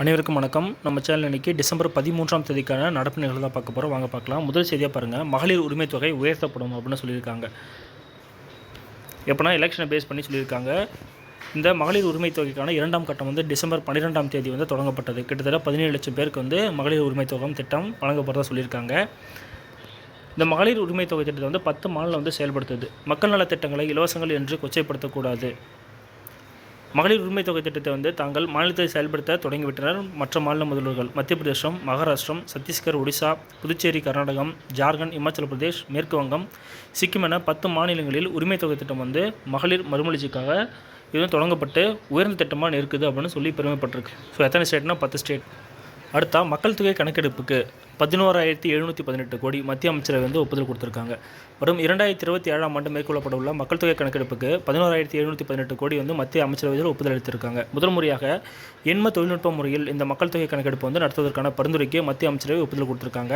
அனைவருக்கும் வணக்கம். நம்ம சேனல் இன்றைக்கி டிசம்பர் பதிமூன்றாம் தேதிக்கான நடப்பு நிகழ்வு தான் பார்க்க போகிறோம் வாங்க பார்க்கலாம். முதல் செய்தியாக பாருங்கள் மகளிர் உரிமை தொகை உயர்த்தப்படும் அப்படின்னு சொல்லியிருக்காங்க. எப்போனா எலெக்ஷனை பேஸ் பண்ணி சொல்லியிருக்காங்க. இந்த மகளிர் உரிமை தொகைக்கான இரண்டாம் கட்டம் வந்து டிசம்பர் பன்னிரெண்டாம் தேதி வந்து தொடங்கப்பட்டது. கிட்டத்தட்ட பதினேழு லட்சம் பேருக்கு வந்து மகளிர் உரிமை தொகை திட்டம் வழங்கப்படுறதா சொல்லியிருக்காங்க. இந்த மகளிர் உரிமை தொகை திட்டத்தை வந்து பத்து மாநிலம் வந்து செயல்படுத்துது. மக்கள் நலத் திட்டங்களை இலவசங்கள் என்று கொச்சைப்படுத்தக்கூடாது. மகளிர் உரிமைத் தொகை திட்டத்தை வந்து தாங்கள் மாநிலத்தை செயல்படுத்த தொடங்கிவிட்டனர் மற்ற மாநில முதல்வர்கள். மத்திய பிரதேசம் மகாராஷ்டிரம் சத்தீஸ்கர் ஒடிசா புதுச்சேரி கர்நாடகம் ஜார்க்கண்ட் இமாச்சல பிரதேஷ் மேற்கு வங்கம் சிக்கிம் என பத்து மாநிலங்களில் உரிமை தொகை திட்டம் வந்து மகளிர் மறுமலர்ச்சிக்காக இது தொடங்கப்பட்டு உயர்ந்த திட்டமாக இருக்குது அப்படின்னு சொல்லி பெருமைப்பட்டிருக்கு. ஸோ எத்தனை ஸ்டேட்னா பத்து ஸ்டேட் அடுத்தா மக்கள் தொகை கணக்கெடுப்புக்கு. பதினோராயிரத்தி எழுநூற்றி பதினெட்டு கோடி மத்திய அமைச்சரவை வந்து ஒப்புதல் கொடுத்துருக்காங்க. வரும் இரண்டாயிரத்தி இருபத்தி ஏழாம் ஆண்டு மேற்கொள்ளப்பட உள்ள மக்கள் தொகை கணக்கெடுப்புக்கு பதினோராயிரத்தி எழுநூற்றி பதினெட்டு கோடி வந்து மத்திய அமைச்சரவையில் ஒப்புதல் அளித்திருக்காங்க. முதல் முறையாக எண்ம தொழில்நுட்ப முறையில் இந்த மக்கள் தொகை கணக்கெடுப்பு வந்து நடத்துவதற்கான பரிந்துரைக்கு மத்திய அமைச்சரவை ஒப்புதல் கொடுத்துருக்காங்க.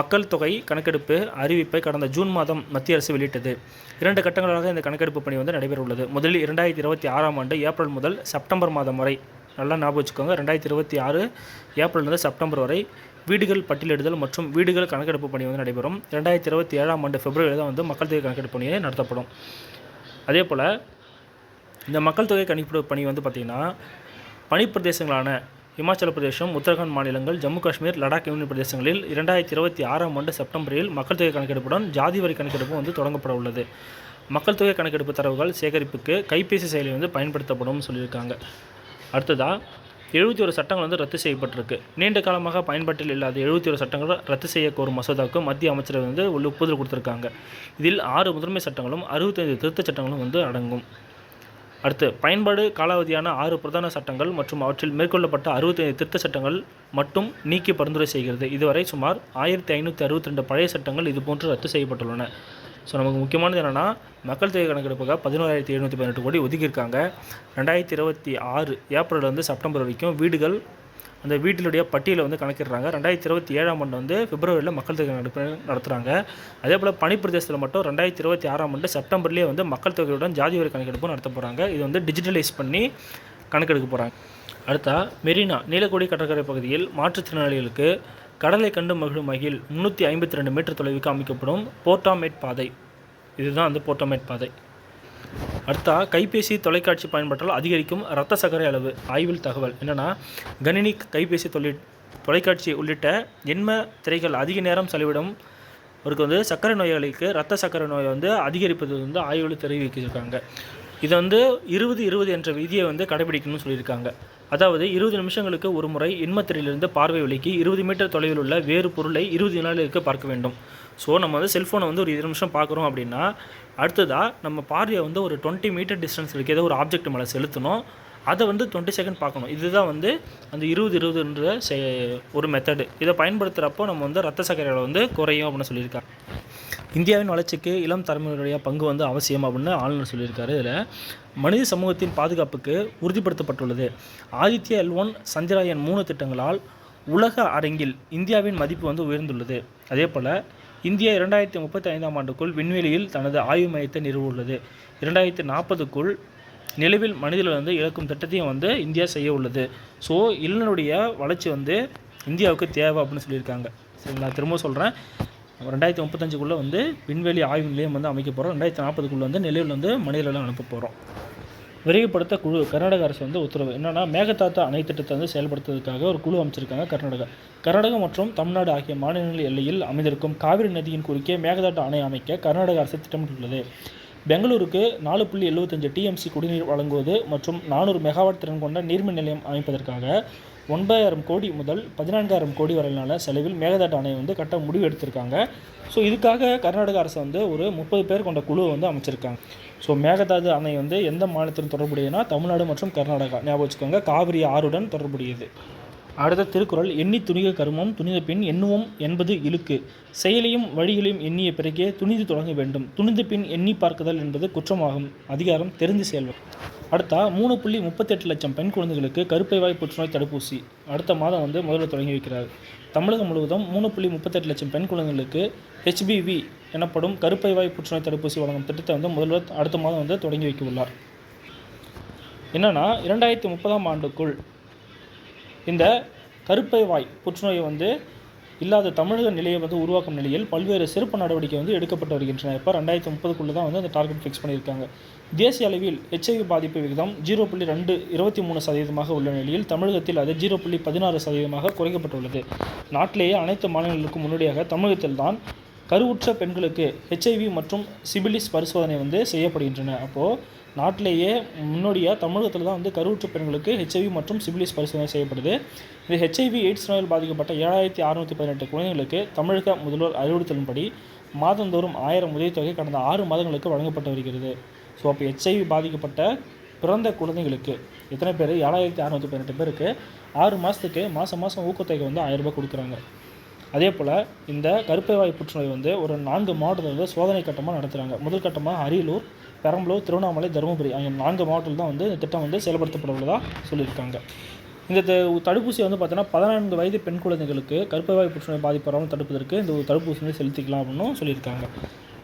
மக்கள் தொகை கணக்கெடுப்பு அறிவிப்பை கடந்த ஜூன் மாதம் மத்திய அரசு வெளியிட்டது. இரண்டு கட்டங்களாக இந்த கணக்கெடுப்பு பணி வந்து நடைபெற உள்ளது முதலில் இரண்டாயிரத்தி இருபத்தி ஆறாம் ஆண்டு ஏப்ரல் முதல் செப்டம்பர் மாதம் வரை நல்லா ஞாபகம் வச்சுக்கோங்க ரெண்டாயிரத்தி இருபத்தி ஆறு ஏப்ரல் முதல் செப்டம்பர் வரை வீடுகள் பட்டியலிடுதல் மற்றும் வீடுகள் கணக்கெடுப்பு பணி வந்து நடைபெறும். ரெண்டாயிரத்தி இருபத்தி ஏழாம் ஆண்டு பிப்ரவரியில் தான் வந்து மக்கள் தொகை கணக்கெடுப்பு பணியை நடத்தப்படும். அதே போல் இந்த மக்கள் தொகை கணிப்பு பணி வந்து பார்த்திங்கன்னா பனிப்பிரதேசங்களான இமாச்சல பிரதேசம் உத்தரகாண்ட் மாநிலங்கள் ஜம்மு காஷ்மீர் லடாக் யூனியன் பிரதேசங்களில் இரண்டாயிரத்தி இருபத்தி ஆறாம் ஆண்டு செப்டம்பரில் மக்கள் தொகை கணக்கெடுப்புடன் ஜாதி வரி கணக்கெடுப்பு வந்து தொடங்கப்பட உள்ளது. மக்கள் தொகை கணக்கெடுப்பு தரவுகள் சேகரிப்புக்கு கைபேசி செயலி வந்து பயன்படுத்தப்படும் சொல்லியிருக்காங்க. அடுத்ததாக எழுபத்தி ஒரு சட்டங்கள் வந்து ரத்து செய்யப்பட்டிருக்கு. நீண்ட காலமாக பயன்பாட்டில் இல்லாத எழுபத்தி ஒரு சட்டங்கள் ரத்து செய்ய கோரும் மசோதாவுக்கு மத்திய அமைச்சரவை வந்து உள்ள ஒப்புதல் கொடுத்துருக்காங்க. இதில் ஆறு முதன்மை சட்டங்களும் அறுபத்தைந்து திருத்த சட்டங்களும் வந்து அடங்கும். அடுத்து பயன்பாடு காலாவதியான ஆறு பிரதான சட்டங்கள் மற்றும் அவற்றில் மேற்கொள்ளப்பட்ட அறுபத்தைந்து திருத்த சட்டங்கள் மட்டும் நீக்கி பரிந்துரை செய்கிறது. இதுவரை சுமார் ஆயிரத்தி ஐநூற்றி அறுபத்தி ரெண்டு பழைய சட்டங்கள் இதுபோன்று ரத்து செய்யப்பட்டுள்ளன. ஸோ நமக்கு முக்கியமானது என்னென்னா மக்கள் தொகை கணக்கெடுப்புக்காக பதினோராயிரத்தி எழுநூற்றி பதினெட்டு கோடி ஒதுக்கியிருக்காங்க. ரெண்டாயிரத்தி இருபத்தி ஆறு ஏப்ரல்லேருந்து செப்டம்பர் வரைக்கும் வீடுகள் அந்த வீட்டிலுடைய பட்டியலை வந்து கணக்கிடுறாங்க. ரெண்டாயிரத்தி இருபத்தி ஏழாம் ஆண்டு வந்து பிப்ரவரியில் மக்கள் தொகை கணக்கெடுப்பு நடத்துகிறாங்க அதே போல் பனிப்பிரதேசத்தில் மட்டும் ரெண்டாயிரத்தி இருபத்தி ஆறாம் ஆண்டு செப்டம்பர்லேயே வந்து மக்கள் தொகையுடன் ஜாதி வரி கணக்கெடுப்பு நடத்த போகிறாங்க இது வந்து டிஜிட்டலைஸ் பண்ணி கணக்கெடுக்க போகிறாங்க அடுத்தா மெரினா நீலக்குடி கடற்கரை பகுதியில் மாற்றுத்திறனாளிகளுக்கு கடலை கண்டு மகிழும் வகையில் முந்நூற்றி ஐம்பத்தி ரெண்டு மீட்டர் தொலைவுக்கு அமைக்கப்படும் போர்ட்டாமேட் பாதை. இதுதான் வந்து போர்ட்டாமேட் பாதை. அடுத்தா கைபேசி தொலைக்காட்சி பயன்பாட்டால் அதிகரிக்கும் இரத்த சர்க்கரை அளவு ஆய்வில் தகவல். என்னென்னா கணினி கைபேசி தொழில் தொலைக்காட்சி உள்ளிட்ட எண்ம திரைகள் அதிக நேரம் செலவிடும். அவருக்கு வந்து சர்க்கரை நோயாளிக்கு இரத்த சர்க்கரை நோயை வந்து அதிகரிப்பது வந்து ஆய்வில் தெரிவிச்சிருக்காங்க இதை வந்து இருபது இருபது என்ற விதியை வந்து கடைபிடிக்கணும்னு சொல்லியிருக்காங்க. அதாவது இருபது நிமிஷங்களுக்கு ஒரு முறை இன்மத்திரையிலிருந்து பார்வை விலைக்கு இருபது மீட்டர் தொலைவில் உள்ள வேறு பொருளை இருபது நாளுக்கு பார்க்க வேண்டும். ஸோ நம்ம வந்து செல்ஃபோனை வந்து ஒரு இருபது நிமிஷம் பார்க்குறோம் அப்படின்னா அடுத்ததாக நம்ம பார்வையை வந்து ஒரு டுவெண்ட்டி மீட்டர் டிஸ்டன்ஸ் இருக்க ஏதோ ஒரு ஆப்ஜெக்ட் மேலே செலுத்தணும். அதை வந்து டுவெண்ட்டி செகண்ட் பார்க்கணும். இதுதான் வந்து அந்த இருபது இருபதுன்ற செ ஒரு மெத்தடு இதை பயன்படுத்துகிறப்போ நம்ம வந்து ரத்த சர்க்கரை வந்து குறையும் அப்படின்னு சொல்லியிருக்காங்க இந்தியாவின் வளர்ச்சிக்கு இளம் தலைமுறையுடைய பங்கு வந்து அவசியம் அப்படின்னு ஆளுநர் சொல்லியிருக்காரு. இதில் மனித சமூகத்தின் பாதுகாப்புக்கு உறுதிப்படுத்தப்பட்டுள்ளது. ஆதித்ய எல் ஒன் சந்திராயன் மூணு திட்டங்களால் உலக அரங்கில் இந்தியாவின் மதிப்பு வந்து உயர்ந்துள்ளது. அதே போல் இந்தியா இரண்டாயிரத்தி முப்பத்தி ஐந்தாம் ஆண்டுக்குள் விண்வெளியில் தனது ஆய்வு மையத்தை நிறுவவுள்ளது இரண்டாயிரத்தி நாற்பதுக்குள் நிலவில் மனிதர்கள் வந்து இழக்கும் திட்டத்தையும் வந்து இந்தியா செய்ய உள்ளது. ஸோ இளைஞருடைய வளர்ச்சி வந்து இந்தியாவுக்கு தேவை அப்படின்னு சொல்லியிருக்காங்க. சரி நான் திரும்ப சொல்கிறேன் ரெண்டாயிரத்தி முப்பத்தஞ்சுக்குள்ளே வந்து விண்வெளி ஆய்வு நிலையம் வந்து அமைக்க போகிறோம் ரெண்டாயிரத்தி நாற்பதுக்குள்ளே வந்து நிலவில் வந்து மனிதர்களை அனுப்ப போகிறோம் விரைவுபடுத்த குழு கர்நாடக அரசு வந்து உத்தரவு. என்னென்னா மேகதாத்தா அணை திட்டத்தை வந்து செயல்படுத்துவதற்காக ஒரு குழு அமைச்சிருக்காங்க கர்நாடகா. கர்நாடகா மற்றும் தமிழ்நாடு ஆகிய மாநிலங்கள் எல்லையில் அமைந்திருக்கும் காவிரி நதியின் குறுக்கே மேகதாட்டு அணை அமைக்க கர்நாடக அரசு திட்டமிட்டுள்ளது. பெங்களூருக்கு நாலு புள்ளி எழுபத்தஞ்சு டிஎம்சி குடிநீர் வழங்குவது மற்றும் நானூறு மெகாவாட் திறன் கொண்ட நீர்மின் நிலையம் அமைப்பதற்காக ஒன்பதாயிரம் கோடி முதல் பதினான்காயிரம் கோடி வரையிலான செலவில் மேகதாட்டு அணை வந்து கட்ட முடிவு எடுத்திருக்காங்க. ஸோ இதுக்காக கர்நாடக அரசு வந்து ஒரு முப்பது பேர் கொண்ட குழுவை வந்து அமைச்சிருக்காங்க. ஸோ மேகதாது அணை வந்து எந்த மாநிலத்துடன் தொடர்புடையதுன்னா தமிழ்நாடு மற்றும் கர்நாடகா. ஞாபகம் வச்சுக்கோங்க காவிரி ஆறுடன் தொடர்புடையது. அடுத்த திருக்குறள் எண்ணி துணிக கருமம் துணித பின் எண்ணுவோம் என்பது இழுக்கு. செயலையும் வழிகளையும் எண்ணிய பிறகே துணிந்து தொடங்க வேண்டும். துணிந்த பின் எண்ணி பார்க்குதல் என்பது குற்றமாகும். அதிகாரம் தெரிந்து செயல்வர் அடுத்தா மூணு புள்ளி முப்பத்தெட்டு லட்சம் பெண் குழந்தைகளுக்கு கருப்பை வாய் புற்றுநோய் தடுப்பூசி. அடுத்த மாதம் வந்து முதல்ல தொடங்கி வைக்கிறார். தமிழகம் முழுவதும் மூணு புள்ளி முப்பத்தெட்டு லட்சம் பெண் குழந்தைகளுக்கு ஹெச்பிவி எனப்படும் கருப்பை வாய் புற்றுநோய் தடுப்பூசி வழங்கும் திட்டத்தை வந்து முதல்வர் அடுத்த மாதம் வந்து தொடங்கி வைக்க உள்ளார். என்னென்னா இரண்டாயிரத்தி முப்பதாம் ஆண்டுக்குள் இந்த கருப்பை வாய் புற்றுநோயை வந்து இல்லாத தமிழக நிலையை வந்து உருவாக்கும் நிலையில் பல்வேறு சிறப்பு நடவடிக்கை வந்து எடுக்கப்பட்டு வருகின்றன. இப்போ ரெண்டாயிரத்தி முப்பதுக்குள்ளே தான் வந்து அந்த டார்கெட் ஃபிக்ஸ் பண்ணியிருக்காங்க. தேசிய அளவில் ஹெச்ஐவி பாதிப்பு விகிதம் ஜீரோ புள்ளி ரெண்டு இருபத்தி மூணு சதவீதமாக உள்ள நிலையில் தமிழகத்தில் அது ஜீரோ புள்ளி பதினாறு சதவீதமாக குறைக்கப்பட்டுள்ளது. நாட்டிலேயே அனைத்து மாநிலங்களுக்கும் முன்னோடியாக தமிழகத்தில் தான் கருவுற்ற பெண்களுக்கு ஹெச்ஐவி மற்றும் சிபிலிஸ் பரிசோதனை வந்து செய்யப்படுகின்றன. அப்போது நாட்டிலேயே முன்னோடியாக தமிழகத்தில் தான் வந்து கருவுற்ற பெண்களுக்கு ஹெச்ஐவி மற்றும் சிபிலிஸ் பரிசோதனை செய்யப்படுது. இந்த ஹெச்ஐவி எய்ட்ஸ் நோயில் பாதிக்கப்பட்ட ஏழாயிரத்தி அறுநூற்றி பதினெட்டு குழந்தைகளுக்கு தமிழக முதல்வர் அறிவுறுத்தலின்படி மாதந்தோறும் ஆயிரம் உதவித்தொகை கடந்த ஆறு மாதங்களுக்கு வழங்கப்பட்டு வருகிறது. ஸோ அப்போ ஹெச்ஐவி பாதிக்கப்பட்ட பிறந்த குழந்தைகளுக்கு எத்தனை பேர்? ஏழாயிரத்தி அறுநூற்றி பதினெட்டு பேருக்கு ஆறு மாதத்துக்கு மாதம் மாதம் ஊக்கத்தொகை வந்து ஆயிரம் ரூபாய் கொடுக்குறாங்க. அதே போல் இந்த கருப்பை வாய் புற்றுநோய் வந்து ஒரு நான்கு மாவட்டத்தில் வந்து சோதனை கட்டமாக நடத்துகிறாங்க முதல் கட்டமாக அரியலூர் பெரம்பலூர் திருவண்ணாமலை தருமபுரி ஆகிய நான்கு மாவட்டத்தில் தான் வந்து இந்த திட்டம் வந்து செயல்படுத்தப்பட உள்ளதாக சொல்லியிருக்காங்க. இந்த த- தடுப்பூசி வந்து பார்த்தீங்கன்னா பதினான்கு வயது பெண் குழந்தைகளுக்கு கருப்பவாய் புற்றுநோய் பாதிப்பு வராமல் தடுப்பதற்கு இந்த ஒரு தடுப்பூசி வந்து செலுத்திக்கலாம் அப்படின்னு சொல்லியிருக்காங்க.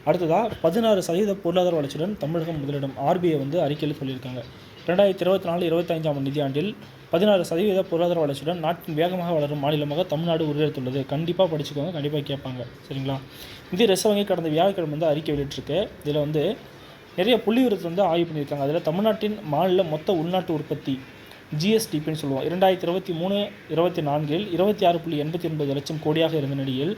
அடுத்ததாக பதினாறு சதவீத பொருளாதார வளர்ச்சியுடன் தமிழகம் முதலிடம் ஆர்பிஐ வந்து அறிக்கையில் சொல்லியிருக்காங்க. ரெண்டாயிரத்தி இருபத்தி நாலு இருபத்தைந்தாம் நிதியாண்டில் பதினாறு சதவீத பொருளாதார வளர்ச்சியுடன் நாட்டின் வேகமாக வளரும் மாநிலமாக தமிழ்நாடு உருவெடுத்துள்ளது. கண்டிப்பாக படிச்சுக்கோங்க கண்டிப்பாக கேட்பாங்க. சரிங்களா? இந்திய ரிசர்வ் வங்கி கடந்த வியாழக்கிழமை வந்து அறிக்கை வெளியிட்டிருக்கு. இதில் வந்து நிறைய புள்ளி விவரத்தை வந்து ஆய்வு பண்ணியிருக்காங்க. அதில் தமிழ்நாட்டின் மாநில மொத்த உள்நாட்டு உற்பத்தி ஜிஎஸ்டிபின்னு சொல்லுவோம் இரண்டாயிரத்தி இருபத்தி மூணு இருபத்தி நான்கில் இருபத்தி ஆறு புள்ளி எண்பத்தி ஒன்பது லட்சம் கோடியாக இருந்த நிலையில்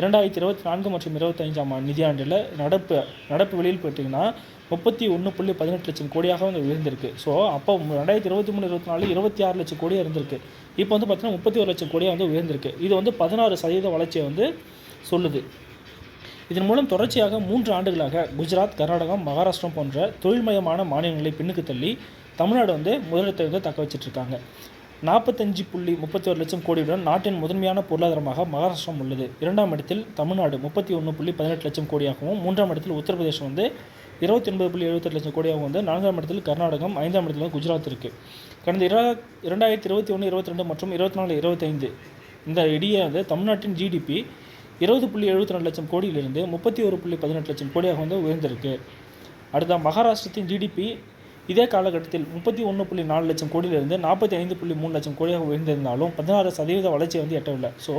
இரண்டாயிரத்தி இருபத்தி நான்கு மற்றும் இருபத்தஞ்சாம் நிதியாண்டில் நடப்பு நடப்பு வெளியில் போயிட்டிங்கன்னா முப்பத்தி ஒன்று புள்ளி பதினெட்டு லட்சம் கோடியாக வந்து உயர்ந்திருக்கு. ஸோ அப்போ ரெண்டாயிரத்தி இருபத்தி மூணு இருபத்தி நாலு இருபத்தி ஆறு லட்சம் கோடியாக இருந்திருக்கு. இப்போ வந்து பார்த்திங்கன்னா முப்பத்தி ஒரு லட்சம் கோடியாக வந்து உயர்ந்திருக்கு. இது வந்து பதினாறு சதவீத வளர்ச்சியை வந்து சொல்லுது. இதன் மூலம் தொடர்ச்சியாக மூன்று ஆண்டுகளாக குஜராத் கர்நாடகம் மகாராஷ்டிரம் போன்ற தொழில்மயமான மாநிலங்களை பின்னுக்கு தள்ளி தமிழ்நாடு வந்து முதலிடத்தை வந்து தக்க வச்சிட்ருக்காங்க நாற்பத்தஞ்சு புள்ளி முப்பத்தி ஒரு லட்சம் கோடியுடன் நாட்டின் முதன்மையான பொருளாதாரமாக மகாராஷ்டிரம் உள்ளது. இரண்டாம் இடத்தில் தமிழ்நாடு முப்பத்தி ஒன்று புள்ளி பதினெட்டு லட்சம் கோடியாகவும் மூன்றாம் இடத்தில் உத்தரப்பிரதேசம் வந்து இருபத்தி ஒன்பது புள்ளி எழுபத்தெட்டு லட்சம் கோடியாகவும் வந்து நான்காம் இடத்தில் கர்நாடகம் ஐந்தாம் இடத்தில் குஜராத் இருக்குது கடந்த இர இரண்டாயிரத்தி இருபத்தி ஒன்று இருபத்தி ரெண்டு மற்றும் இருபத்தி நாலு இருபத்தைந்து இந்த இடையே வந்து தமிழ்நாட்டின் ஜிடிபி இருபது புள்ளி எழுபத்தி ரெண்டு லட்சம் கோடியிலிருந்து முப்பத்தி ஒரு புள்ளி பதினெட்டு லட்சம் கோடியாக வந்து உயர்ந்திருக்கு. அடுத்த மகாராஷ்டிரத்தின் ஜிடிபி இதே காலகட்டத்தில் முப்பத்தி ஒன்று புள்ளி நாலு லட்சம் கோடியிலிருந்து நாற்பத்தி ஐந்து புள்ளி மூணு லட்சம் கோடியாக உயர்ந்திருந்தாலும் பதினாறு சதவீத வளர்ச்சியை வந்து எட்டவில்லை. ஸோ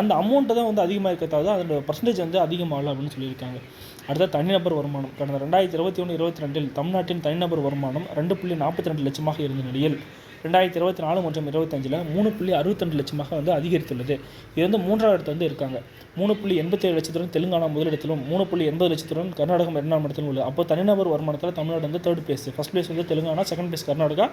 அந்த அமௌண்ட்டை தான் வந்து அதிகமாக இருக்கிறதாவது அதோட பர்சன்டேஜ் வந்து அதிகமாகல அப்படின்னு சொல்லியிருக்காங்க. அடுத்த தனிநபர் வருமானம். கடந்த ரெண்டாயிரத்தி இருபத்தி ஒன்று இருபத்தி ரெண்டில் தமிழ்நாட்டின் தனிநபர் வருமானம் ரெண்டு புள்ளி நாற்பத்தி ரெண்டு லட்சமாக இருந்த நிலையில் ரெண்டாயிரத்தி இருபத்தி நாலு மற்றும் இருபத்தஞ்சில் மூணு புள்ளி அறுபத்தெண்டு லட்சமாக வந்து அதிகரித்துள்ளது. இது வந்து மூன்றாவது இடத்துல வந்து இருக்காங்க. மூணு புள்ளி எண்பத்தேழு லட்சத்துடன் தெலுங்கானா முதலிடத்திலும் மூணு புள்ளி எண்பது லட்சத்துடன் கர்நாடகம் இரண்டாம் இடத்திலும் உள்ளது. அப்போ தனிநபர் வருமானத்தில் தமிழ்நாடு வந்து தேர்ட் பிளேஸ் ஃபஸ்ட் பிளேஸ் வந்து Telangana second place Karnataka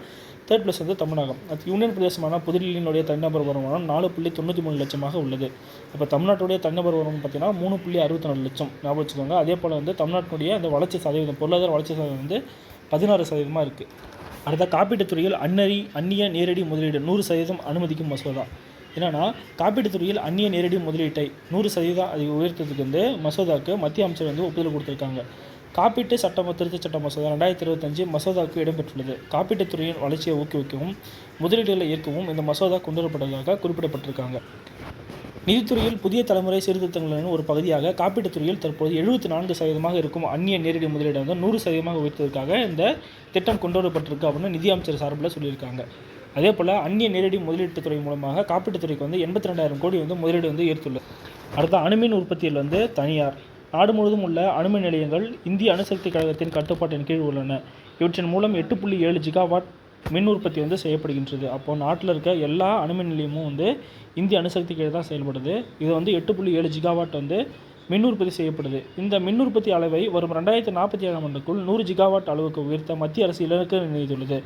third place வந்து தமிழகம். அது யூனியன் பிரதேசமான புதுடில்லியினுடைய தனிநபர் வருமானம் நாலு புள்ளி தொண்ணூற்றி மூணு லட்சமாக உள்ளது. இப்போ தமிழ்நாட்டுடைய தனிநபர் வருமானம் பார்த்தீங்கன்னா மூணு புள்ளி அறுபத்தி நாலு லட்சம். ஞாபகம் வச்சுக்கோங்க. அதே போல் வந்து தமிழ்நாட்டினுடைய அந்த வளர்ச்சி சதவீதம் பொருளாதார வளர்ச்சி சதவீதம் வந்து பதினாறு சதவீதமாக இருக்குது அடுத்த காப்பீட்டுத் துறையில் அன்னறி அந்நிய நேரடி முதலீடு நூறு சதவீதம் அனுமதிக்கும் மசோதா. என்னென்னா காப்பீட்டுத் துறையில் அந்நிய நேரடி முதலீட்டை நூறு சதவீதம் அதை உயர்த்ததுக்கு வந்து மசோதாவுக்கு மத்திய அமைச்சர் வந்து ஒப்புதல் கொடுத்துருக்காங்க. காப்பீட்டு சட்டம் திருத்தச் சட்ட மசோதா ரெண்டாயிரத்தி இருபத்தஞ்சு மசோதாவுக்கு இடம்பெற்றுள்ளது. காப்பீட்டுத் துறையின் வளர்ச்சியை ஊக்குவிக்கவும் முதலீடுகளை ஈர்க்கவும் இந்த மசோதா கொண்டு வரப்பட்டதாக குறிப்பிடப்பட்டிருக்காங்க. நிதித்துறையில் புதிய தலைமுறை சீர்திருத்தங்களின் ஒரு பகுதியாக காப்பீட்டுத் துறையில் தற்போது எழுபத்தி நான்கு சதவீதமாக இருக்கும் அந்நிய நேரடி முதலீடு வந்து நூறு சதவீதமாக உயர்த்ததற்காக இந்த திட்டம் கொண்டு வரப்பட்டிருக்கு அப்படின்னு நிதி அமைச்சர் சார்பில் சொல்லியிருக்காங்க. அதே போல் அந்நிய நேரடி முதலீட்டுத் துறை மூலமாக காப்பீட்டுத் துறைக்கு வந்து எண்பத்தி ரெண்டாயிரம் கோடி வந்து முதலீடு வந்து ஈர்த்துள்ளது. அடுத்த அணுமின் உற்பத்தியில் வந்து தனியார் நாடு முழுவதும் உள்ள அணுமின் நிலையங்கள் இந்திய அணுசக்தி கழகத்தின் கட்டுப்பாட்டின் கீழ் உள்ளன. இவற்றின் மூலம் எட்டு புள்ளி ஏழு ஜிகாவாட் மின் உற்பத்தி வந்து செய்யப்படுகின்றது. அப்போது நாட்டில் இருக்க எல்லா அணுமின் நிலையமும் வந்து இந்திய அணுசக்தி கீழே தான் செயல்படுது. இது வந்து எட்டு புள்ளி ஏழு ஜிகாவாட் வந்து மின் உற்பத்தி செய்யப்படுது. இந்த மின் உற்பத்தி அளவை வரும் ரெண்டாயிரத்தி நாற்பத்தி ஏழாம் ஆண்டுக்குள் நூறு ஜிகாவாட் அளவுக்கு உயர்த்த மத்திய அரசு இலக்கு நிர்ணயித்துள்ளது.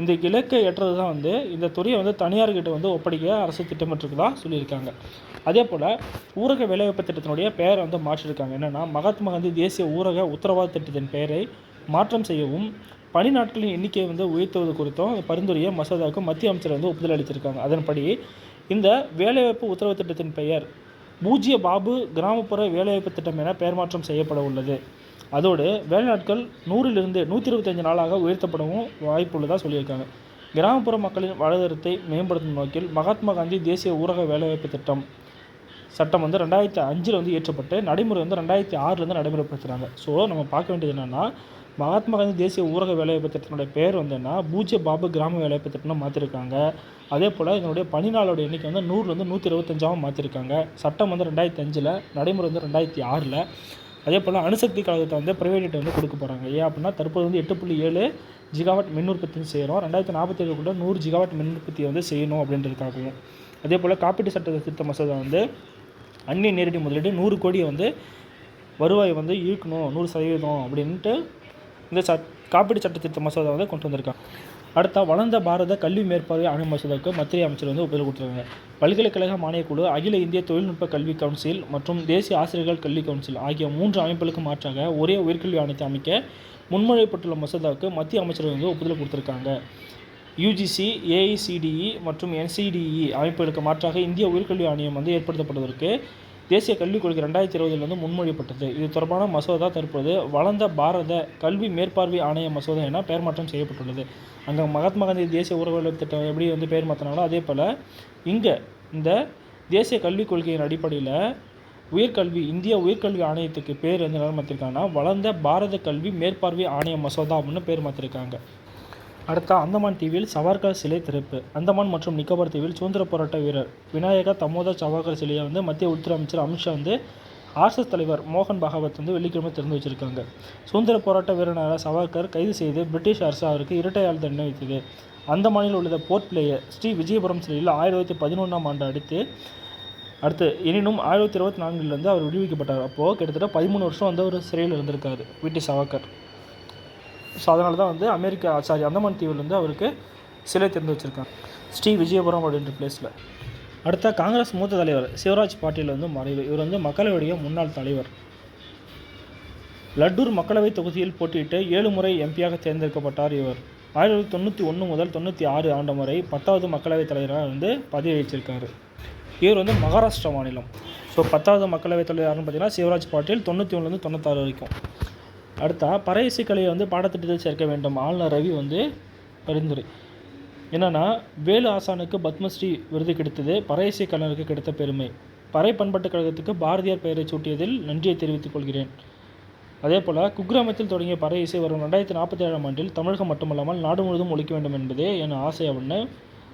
இந்த இலக்கை ஏற்றது தான் வந்து இந்த துறையை வந்து தனியார்கிட்ட வந்து ஒப்படைக்க அரசு திட்டமிட்டிருக்கதா சொல்லியிருக்காங்க. அதே போல் ஊரக வேலைவாய்ப்பு திட்டத்தினுடைய பெயரை வந்து மாற்றியிருக்காங்க என்னென்னா மகாத்மா காந்தி தேசிய ஊரக உத்தரவாத திட்டத்தின் பெயரை மாற்றம் செய்யவும் பணி நாட்களின் எண்ணிக்கையை வந்து உயர்த்துவது குறித்தும் பரிந்துரையை மசோதாவுக்கு மத்திய அமைச்சர் வந்து ஒப்புதல் அளித்திருக்காங்க. அதன்படி இந்த வேலைவாய்ப்பு உத்தரவு திட்டத்தின் பெயர் பூஜ்ய பாபு கிராமப்புற வேலைவாய்ப்பு திட்டம் என பெயர் மாற்றம் செய்யப்பட உள்ளது. அதோடு வேலை நாட்கள் நூறிலிருந்து நூற்றி இருபத்தஞ்சு நாளாக உயர்த்தப்படவும் வாய்ப்பு உள்ளதாக சொல்லியிருக்காங்க. கிராமப்புற மக்களின் வாழ்வாதாரத்தை மேம்படுத்தும் நோக்கில் மகாத்மா காந்தி தேசிய ஊரக வேலைவாய்ப்பு திட்டம் சட்டம் வந்து ரெண்டாயிரத்தி அஞ்சில் வந்து இயற்றப்பட்டு நடைமுறை வந்து ரெண்டாயிரத்தி ஆறுலேருந்து நடைமுறைப்படுத்துகிறாங்க ஸோ நம்ம பார்க்க வேண்டியது என்னென்னா மகாத்மா காந்தி தேசிய ஊரக வேலைவாய்ப்பு திட்டத்தினுடைய பேர் வந்துன்னா பூஜ்ய பாபு கிராம வேலைவாய்ப்பு திட்டம்னு மாற்றிருக்காங்க அதே போல் இதனுடைய பணி நாளோட எண்ணிக்கை வந்து நூறுலேருந்து நூற்றி இருபத்தஞ்சாவும் மாற்றிருக்காங்க சட்டம் வந்து ரெண்டாயிரத்தி அஞ்சில் நடைமுறை வந்து ரெண்டாயிரத்தி ஆறில் அதே போல் அணுசக்தி கழகத்தை வந்து ப்ரைவேட் வந்து கொடுக்க போகிறாங்க ஏன் அப்படின்னா தற்போது வந்து எட்டு புள்ளி ஏழு ஜிகாவாட் மின் உற்பத்தி செய்கிறோம் ரெண்டாயிரத்தி நாற்பத்தி ஏழுக்குள்ள நூறு ஜிகாவாட் மின் உற்பத்தியை வந்து செய்யணும் அப்படின்றதுக்காகவும். அதே போல் காப்பீட்டு சட்ட திருத்த மசோதா வந்து அந்நிய நேரடி முதலீடு நூறு கோடியை வந்து வருவாயை வந்து ஈர்க்கணும் நூறு சதவீதம் அப்படின்ட்டு இந்த சட் காப்பீடு சட்ட திருத்த மசோதா வந்து கொண்டு வந்திருக்காங்க. அடுத்தா வளர்ந்த பாரத கல்வி மேற்பார்வை ஆணைய மசோதாவுக்கு மத்திய அமைச்சர் வந்து ஒப்புதல் கொடுத்துருக்காங்க. பல்கலைக்கழக மானியக்குழு அகில இந்திய தொழில்நுட்ப கல்வி கவுன்சில் மற்றும் தேசிய ஆசிரியர்கள் கல்வி கவுன்சில் ஆகிய மூன்று அமைப்புகளுக்கு மாற்றாக ஒரே உயர்கல்வி ஆணையத்தை அமைக்க முன்மொழியப்பட்டுள்ள மசோதாவுக்கு மத்திய அமைச்சர் வந்து ஒப்புதல் கொடுத்துருக்காங்க. யூஜிசி ஏஐசிடிஇ மற்றும் என்சிடிஇ அமைப்புகளுக்கு மாற்றாக இந்திய உயர்கல்வி ஆணையம் வந்து ஏற்படுத்தப்படுவதற்கு தேசிய கல்விக் கொள்கை ரெண்டாயிரத்தி இருபதிலிருந்து முன்மொழியப்பட்டது. இது தொடர்பான மசோதா தற்போது வளர்ந்த பாரத கல்வி மேற்பார்வை ஆணைய மசோதா என பெயர் மாற்றம் செய்யப்பட்டுள்ளது. அங்கே மகாத்மா காந்தி தேசிய ஊரக திட்டம் எப்படி வந்து பெயர் மாற்றினாங்களோ அதே போல் இங்கே இந்த தேசிய கல்விக் கொள்கையின் அடிப்படையில் உயர்கல்வி இந்திய உயர்கல்வி ஆணையத்துக்கு பேர் வந்து என்ன மாற்றிருக்காங்கன்னா வளர்ந்த பாரத கல்வி மேற்பார்வை ஆணைய மசோதா அப்படின்னு பேர் மாற்றிருக்காங்க அடுத்த அந்தமான் தீவில் சவார்கர் சிலை திறப்பு. அந்தமான் மற்றும் நிக்கோபார் தீவில் சுதந்திர போராட்ட வீரர். விநாயகர் தமோதர் சவார்கர் சிலையை வந்து மத்திய உள்துறை அமைச்சர் அமித்ஷா வந்து ஆர்எஸ்எஸ் தலைவர் மோகன் பாகவத் வந்து வெள்ளிக்கிழமை திறந்து வச்சிருக்காங்க. சுதந்திர போராட்ட வீரனாக சவார்கர் கைது செய்து பிரிட்டிஷ் அரசு அவருக்கு இரட்டை ஆள் தண்டனை வைத்தது அந்தமானில் உள்ள போர்ட் பிளேயர் ஸ்ரீ விஜயபுரம் சிலையில் ஆயிரத்தி தொள்ளாயிரத்தி பதினொன்றாம் ஆண்டு அடுத்து அடுத்து எனினும் ஆயிரத்தி இருபத்தி நான்கிலிருந்து அவர் விடுவிக்கப்பட்டார். அப்போது கிட்டத்தட்ட பதிமூணு வருஷம் வந்து அவர் சிறையில் இருந்திருக்காரு விட்டி சவாக்கர் ஸோ அதனால தான் வந்து அமெரிக்கா சாரி அந்தமான் தீவுலேருந்து அவருக்கு சிலை திறந்து வச்சுருக்காங்க. ஸ்ரீ விஜயபுரம் அப்படின்ற பிளேஸில் அடுத்த காங்கிரஸ் மூத்த தலைவர் சிவராஜ் பாட்டீல் வந்து மறைவு. இவர் வந்து மக்களவையுடைய முன்னாள் தலைவர். லட்டூர் மக்களவை தொகுதியில் போட்டியிட்டு ஏழு முறை எம்பியாக தேர்ந்தெடுக்கப்பட்டார் இவர். ஆயிரத்தி தொள்ளாயிரத்தி தொண்ணூற்றி ஒன்று முதல் தொண்ணூற்றி ஆறு ஆண்டு வரை பத்தாவது மக்களவைத் தலைவராக வந்து பதவி வச்சிருக்காரு இவர் வந்து மகாராஷ்டிரா மாநிலம். ஸோ பத்தாவது மக்களவைத் தலைவர் யாருன்னு பார்த்தீங்கன்னா சிவராஜ் பாட்டீல் தொண்ணூற்றி ஒன்றுலேருந்து தொண்ணூத்தாறு வரைக்கும். அடுத்தா பறை இசைக்கலையை வந்து பாடத்திட்டத்தில் சேர்க்க வேண்டும். ஆளுநர் ரவி வந்து பரிந்துரை. என்னென்னா வேலு ஆசானுக்கு பத்மஸ்ரீ விருது கிடைத்தது பறையசை கலைஞருக்கு கிடைத்த பெருமை. பறை பண்பாட்டுக் கழகத்துக்கு பாரதியார் பெயரை சூட்டியதில் நன்றியை தெரிவித்துக் கொள்கிறேன். அதே போல் குக்கிராமத்தில் தொடங்கிய பறை இசை வரும் ரெண்டாயிரத்தி நாற்பத்தி ஏழாம் ஆண்டில் தமிழகம் மட்டுமல்லாமல் நாடு முழுவதும் ஒழிக்க வேண்டும் என்பதே என் ஆசை அப்படின்னு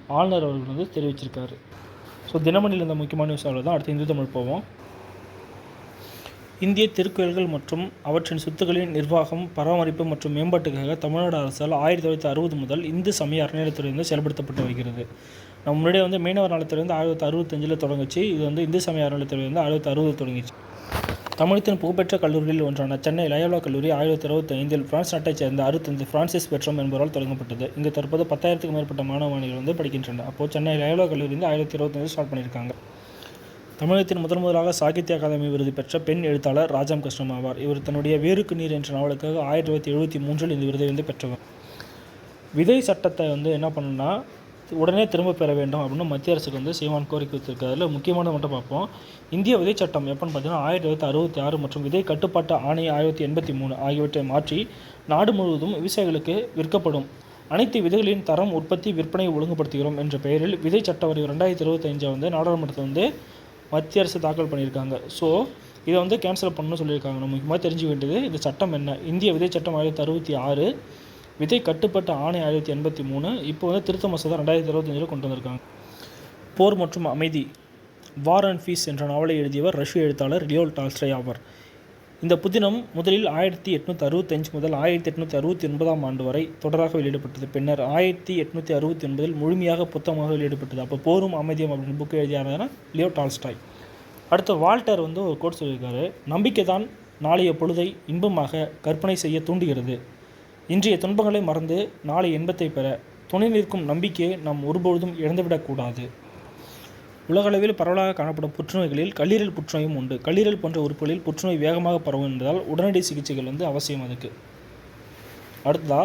ஆளுநர் அவர்கள் வந்து தெரிவிச்சிருக்காரு. ஸோ தினமணியில் இந்த முக்கியமான நியூஸ் அவ்வளோ தான் அடுத்து இந்து தமிழ் போவோம். இந்திய திருக்கோயில்கள் மற்றும் அவற்றின் சொத்துக்களின் நிர்வாகம் பராமரிப்பு மற்றும் மேம்பாட்டுக்காக தமிழ்நாடு அரசால் ஆயிரத்தி தொள்ளாயிரத்தி அறுபது முதல் இந்து சமய அறநிலையத்துறை வந்து செயல்படுத்தப்பட்டு வருகிறது. நம்ம முன்னாடி வந்து மீனவர் நலத்துறையிலிருந்து ஆயிரத்தி ஆயிரத்தி அறுபத்தஞ்சில் தொடங்குச்சு. இது வந்து இந்து சமய அறநிலையத்துறையிலிருந்து வந்து ஆயிரத்தி அறுபது தொடங்கிச்சு. தமிழகத்தின் புகழ்பெற்ற கல்லூரிகளில் ஒன்றான சென்னை லயோலா கல்லூரி ஆயிரத்தி அறுபத்தி ஐந்தில் பிரான்ஸ் நாட்டைச் சேர்ந்த அறுபத்தஞ்சு பிரான்சிஸ் பெட்ரோம் என்பவரால் தொடங்கப்பட்டது. இங்கு தற்போது பத்தாயிரத்துக்கும் மேற்பட்ட மாணவ மாணவிகள் வந்து படிக்கின்றனர். அப்போது சென்னை லயோலா கல்லூரி வந்து ஆயிரத்தி இருபத்தஞ்சு ஸ்டார்ட் பண்ணியிருக்காங்க. தமிழகத்தின் முதன் முதலாக சாகித்ய அகாதமி விருது பெற்ற பெண் எழுத்தாளர் ராஜாம் கிருஷ்ணம் ஆவார். இவர் தன்னுடைய வேருக்கு நீர் என்ற நாவலுக்காக ஆயிரத்தி தொள்ளாயிரத்தி எழுபத்தி மூன்றில் இந்த விருதை வந்து பெற்றவர். விதை சட்டத்தை வந்து என்ன பண்ணணும்னா உடனே திரும்ப பெற வேண்டும் அப்படின்னு மத்திய அரசுக்கு வந்து சீமான் கோரிக்கை வைத்திருக்காரு அதில் முக்கியமானது மட்டும் பார்ப்போம். இந்திய விதை சட்டம் எப்போன்னு பார்த்தீங்கன்னா ஆயிரத்தி தொள்ளாயிரத்தி அறுபத்தி ஆறு மற்றும் விதை கட்டுப்பாட்டு ஆணைய ஆயிரத்தி எண்பத்தி மூணு ஆகியவற்றை மாற்றி நாடு முழுவதும் விவசாயிகளுக்கு விற்கப்படும். அனைத்து விதைகளின் தரம் உற்பத்தி விற்பனை ஒழுங்குபடுத்துகிறோம் என்ற பெயரில் விதை சட்ட வரைவு ரெண்டாயிரத்தி இருபத்தஞ்சை வந்து நாடாளுமன்றத்தை வந்து மத்திய அரசு தாக்கல் பண்ணியிருக்காங்க. ஸோ இதை வந்து கேன்சல் பண்ணணும்னு சொல்லியிருக்காங்க. நம்ம முக்கியமாக தெரிஞ்சுக்க வேண்டியது இந்த சட்டம் என்ன? இந்திய விதை சட்டம் ஆயிரத்தி அறுபத்தி ஆறு விதை கட்டுப்பட்ட ஆணை ஆயிரத்தி எண்பத்தி மூணு இப்போ வந்து திருத்த மசோதா ரெண்டாயிரத்தி இருபத்தஞ்சில் கொண்டு வந்திருக்காங்க. போர் மற்றும் அமைதி வார் அண்ட் ஃபீஸ் என்ற நாவலை எழுதியவர் ரஷ்ய எழுத்தாளர் லியோல் டால்ஸ்ட்ரே ஆவார். இந்த புதினம் முதலில் ஆயிரத்தி எட்நூற்றி அறுபத்தஞ்சு முதல் ஆயிரத்தி எட்நூற்றி அறுபத்தி ஒன்பதாம் ஆண்டு வரை தொடராக வெளியிடப்பட்டது. பின்னர் ஆயிரத்தி எட்நூற்றி அறுபத்தி ஒன்பதில் முழுமையாக புத்தகமாக வெளியிடப்பட்டது. அப்போ போரும் அமைதியும் அப்படின்னு புக் எழுதியாருன்னா லியோ டால்ஸ்டாய். அடுத்து வால்டர் வந்து ஒரு கோட் சொல்லியிருக்காரு. நம்பிக்கை தான் நாளைய பொழுதை இன்பமாக கற்பனை செய்ய தூண்டுகிறது. இன்றைய துன்பங்களை மறந்து நாளை இன்பத்தை பெற துணை நிற்கும் நம்பிக்கையை நாம் ஒருபொழுதும் இழந்துவிடக்கூடாது. உலகளவில் பரவலாக காணப்படும் புற்றுநோய்களில் கல்லீரல் புற்றுநோயும் உண்டு. கல்லீரல் போன்ற உறுப்புகளில் புற்றுநோய் வேகமாக பரவும் என்பதால் உடனடி சிகிச்சைகள் வந்து அவசியம் அதுக்கு. அடுத்ததா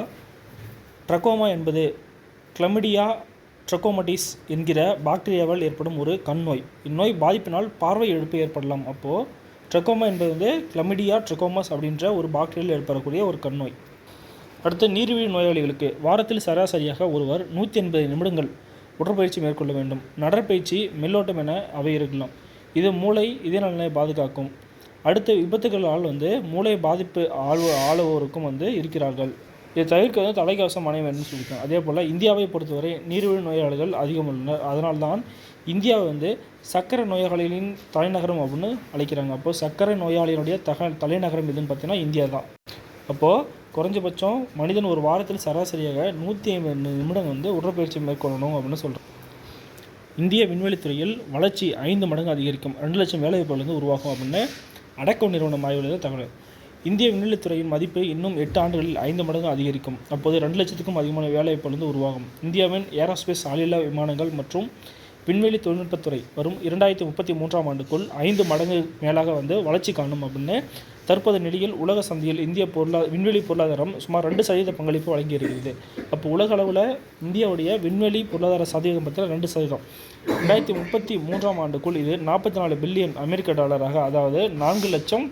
ட்ரக்கோமா என்பது கிளமிடியா ட்ரக்கோமட்டிஸ் என்கிற பாக்டீரியாவால் ஏற்படும் ஒரு கண் நோய் இந்நோய் பாதிப்பினால் பார்வை இழப்பு ஏற்படலாம். அப்போது ட்ரக்கோமா என்பது வந்து கிளமிடியா ட்ரக்கோமாஸ் அப்படின்ற ஒரு பாக்டீரியாவில் ஏற்படக்கூடிய ஒரு கண் நோய் அடுத்து நீரிழிவு நோயாளிகளுக்கு வாரத்தில் சராசரியாக ஒருவர் நூற்றி எண்பது நிமிடங்கள் உடற்பயிற்சி மேற்கொள்ள வேண்டும். நடற்பயிற்சி மெல்லோட்டம் என அவை இருக்கலாம். இது மூளை இதய நலனை பாதுகாக்கும். அடுத்து விபத்துகளால் வந்து மூளை பாதிப்பு ஆள் ஆளுவோருக்கும் வந்து இருக்கிறார்கள். இதை தவிர்க்க வந்து தலைக்கவசம் அணைய வேண்டும் சொல்லியிருக்காங்க. அதே போல் இந்தியாவை பொறுத்தவரை நீரிழிவு நோயாளிகள் அதிகம் உள்ளனர் அதனால்தான் இந்தியாவை வந்து சர்க்கரை நோயாளிகளின் தலைநகரம் அப்படின்னு அழைக்கிறாங்க. அப்போது சர்க்கரை நோயாளியினுடைய தக தலைநகரம் எதுன்னு பார்த்தீங்கன்னா இந்தியா தான் அப்போது குறைஞ்சபட்சம் மனிதன் ஒரு வாரத்தில் சராசரியாக நூற்றி ஐம்பது நிமிடம் வந்து உடற்பயிற்சி மேற்கொள்ளணும் அப்படின்னு சொல்கிறோம் இந்திய விண்வெளித்துறையில் வளர்ச்சி ஐந்து மடங்கு அதிகரிக்கும். ரெண்டு லட்சம் வேலைவாய்ப்புகள் வந்து உருவாகும் அப்படின்னு அடக்கம் நிறுவனம் ஆய்வுகளில் தகவல். இந்திய விண்வெளித்துறையின் மதிப்பு இன்னும் எட்டு ஆண்டுகளில் ஐந்து மடங்கு அதிகரிக்கும். அப்போது ரெண்டு லட்சத்துக்கும் அதிகமான வேலைவாய்ப்புகள் வந்து உருவாகும். இந்தியாவின் ஏரோஸ்பேஸ் ஆளில்லா விமானங்கள் மற்றும் விண்வெளி தொழில்நுட்பத்துறை வரும் இரண்டாயிரத்தி முப்பத்தி மூன்றாம் ஆண்டுக்குள் ஐந்து மடங்கு மேலாக வந்து வளர்ச்சி காணும் அப்படின்னு தற்போது நிலையில் உலக சந்தையில் இந்திய பொருளா விண்வெளி பொருளாதாரம் சுமார் ரெண்டு சதவீத பங்களிப்பு வழங்கியிருக்கிறது. அப்போ உலக அளவில் இந்தியாவுடைய விண்வெளி பொருளாதார சதவீதம் பார்த்தீங்கன்னா ரெண்டு சதவீதம். ரெண்டாயிரத்தி முப்பத்தி மூன்றாம் ஆண்டுக்குள் இது நாற்பத்தி நாலு பில்லியன் அமெரிக்க டாலராக அதாவது நான்கு லட்சம்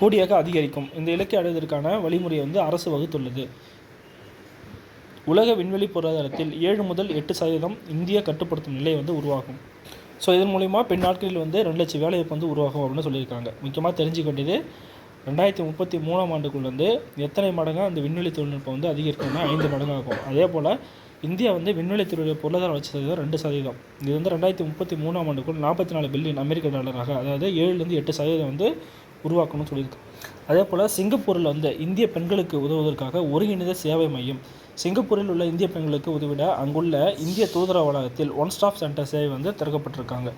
கோடியாக அதிகரிக்கும். இந்த இலக்கை அடைவதற்கான வழிமுறையை வந்து அரசு வகுத்துள்ளது. உலக விண்வெளி பொருளாதாரத்தில் ஏழு முதல் எட்டு சதவீதம் இந்தியா கட்டுப்படுத்தும் நிலை வந்து உருவாகும். ஸோ இதன் மூலிமா பின் நாட்களில் வந்து ரெண்டு லட்சம் வேலைவாய்ப்பு வந்து உருவாகும் அப்படின்னு சொல்லியிருக்காங்க. முக்கியமாக தெரிஞ்சுக்க வேண்டியது ரெண்டாயிரத்தி முப்பத்தி மூணாம் ஆண்டுக்குள்ள வந்து எத்தனை மடங்காக அந்த விண்வெளி தொழில்நுட்பம் வந்து அதிகரிக்கும்னா ஐந்து மடங்காகும். அதே போல் இந்தியா வந்து விண்வெளி துறையுடைய பொருளாதார வளர்ச்சி சதவீதம் ரெண்டு சதவீதம். இது வந்து ரெண்டாயிரத்தி முப்பத்தி மூணாம் ஆண்டுக்குள் நாற்பத்தி நாலு பில்லியன் அமெரிக்க டாலராக அதாவது ஏழுலேருந்து எட்டு சதவீதம் வந்து உருவாக்கணும்னு சொல்லியிருக்கு. அதே போல் சிங்கப்பூரில் வந்து இந்திய பெண்களுக்கு உதவுவதற்காக ஒருங்கிணைந்த சேவை மையம் சிங்கப்பூரில் உள்ள இந்திய பெண்களுக்கு உதவிட அங்குள்ள இந்திய தூதர வளாகத்தில் ஒன் ஸ்டாப் சென்டர் சேவை வந்து திறக்கப்பட்டிருக்காங்க.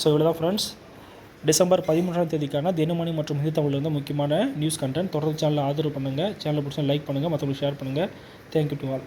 ஸோ இவ்வளோ தான் ஃப்ரெண்ட்ஸ் டிசம்பர் பதிமூன்றாம் தேதிக்கான தினமணி மற்றும் ஹிந்தி தமிழில் வந்து முக்கியமான நியூஸ் கண்டென்ட் தொடர்ந்து சேனலை ஆதரவு பண்ணுங்கள் சேனலை பிடிச்சா லைக் பண்ணுங்கள் மற்றவங்களுக்கு ஷேர் பண்ணுங்கள் தேங்க்யூ டு ஆல்